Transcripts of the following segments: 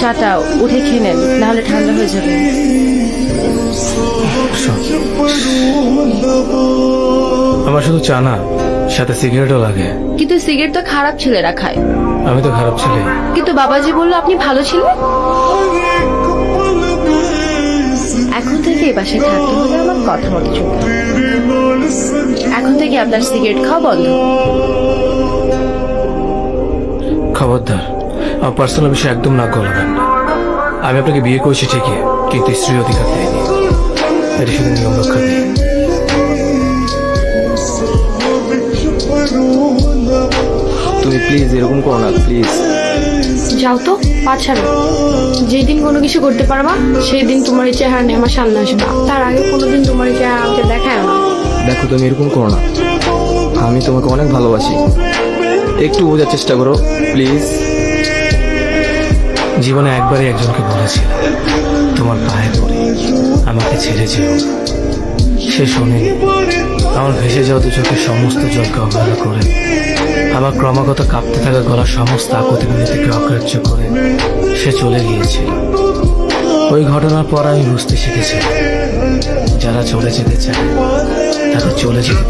চাটা উঠে খেয়ে নেন নাহলে ঠান্ডা হয়ে যাবে। আমার শুধু চা না সাথে সিগারেটও লাগে। কিন্তু সিগারেট তো খারাপ ছেলেরা খায়। আমি তো খারাপ ছেলে। কিন্তু বাবাজি বলল আপনি ভালো ছিলেন? এখন থেকে এই বাসায় থাকতে হলে আমার কথা মতো হবে। এখন থেকে আপনার সিগারেট খাওয়া বন্ধ। খবরদার। আমার পার্সোনাল বিষয়ে একদম নাক গলাবেন না। আমি আপনাকে বিয়ে করেছি ঠিকই কিন্তু স্ত্রী অধিকার দেয়নি। এটা শুধু নিয়ম রক্ষা দিই তুমি প্লিজ এরকম করো না প্লিজ যাও তো পাছাড়ো যেদিন কোনো কিছু করতে পারবা সেই দিন তোমার এই চেহারা নিয়ে আমার সামনে আসবে। তার আগে কোনোদিন তোমার এই চেহারা আমাকে দেখায় না। দেখো তুমি এরকম করো না। আমি তোমাকে অনেক ভালোবাসি। একটু বোঝার চেষ্টা করো প্লিজ জীবনে একবারই একজনকে বলেছিলাম, তোমার পায়ে পড়ে, আমাকে ছেড়ে যেও। সে শোনেনি আমার ভেসে যাওয়া দু চোখের সমস্ত জলকে অবহেলা করে, আমার ক্রমাগত কাঁপতে থাকা গলার সমস্ত আকুতি মিনতিকে অগ্রাহ্য করে সে চলে গিয়েছিল। ওই ঘটনার পর আমি বুঝতে শিখেছি যারা চলে যেতে চায় তাদের চলে যেতে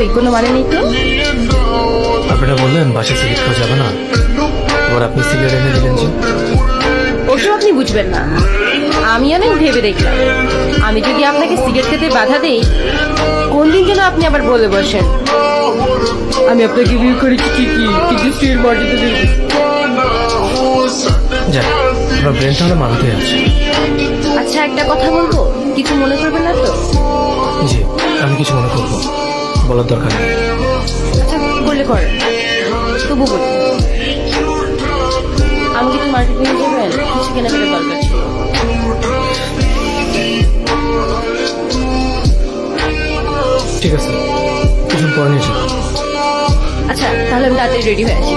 কই? কোনো মানে নেই তো? আপনারা বললেন বাসা সিগারেট খাওয়া যাবে না। এবার আপনি সিগারেট এনে দিলেন যে। ওসব আপনি বুঝবেন না। আমি অনেক ভেবে দেখলাম। আমি যদি আপনাকে সিগারেট খেতে বাধা দেই কোন দিন যেন আপনি আবার বলে বসেন? আমি আপনাকে বিয়ে করেছি ঠিকই কিন্তু স্ত্রীর বডিতে দেখি যাক আপনার ব্রেন তাহলে মারাতে আছে। আচ্ছা একটা কথা বলব? কিছু মনে করবেন না তো? জি আমি কিছু মনে করব। বলার দরকার নেই। আচ্ছা বললে কর তবু বলি। আমাকে একটু মার্কেটিং যাবেন কিছু কেনাকাটা দরকার ছিল ঠিক আছে কিছুক্ষণ পরে নিয়ে আচ্ছা তাহলে আমি তাড়াতাড়ি রেডি হয়ে আসি।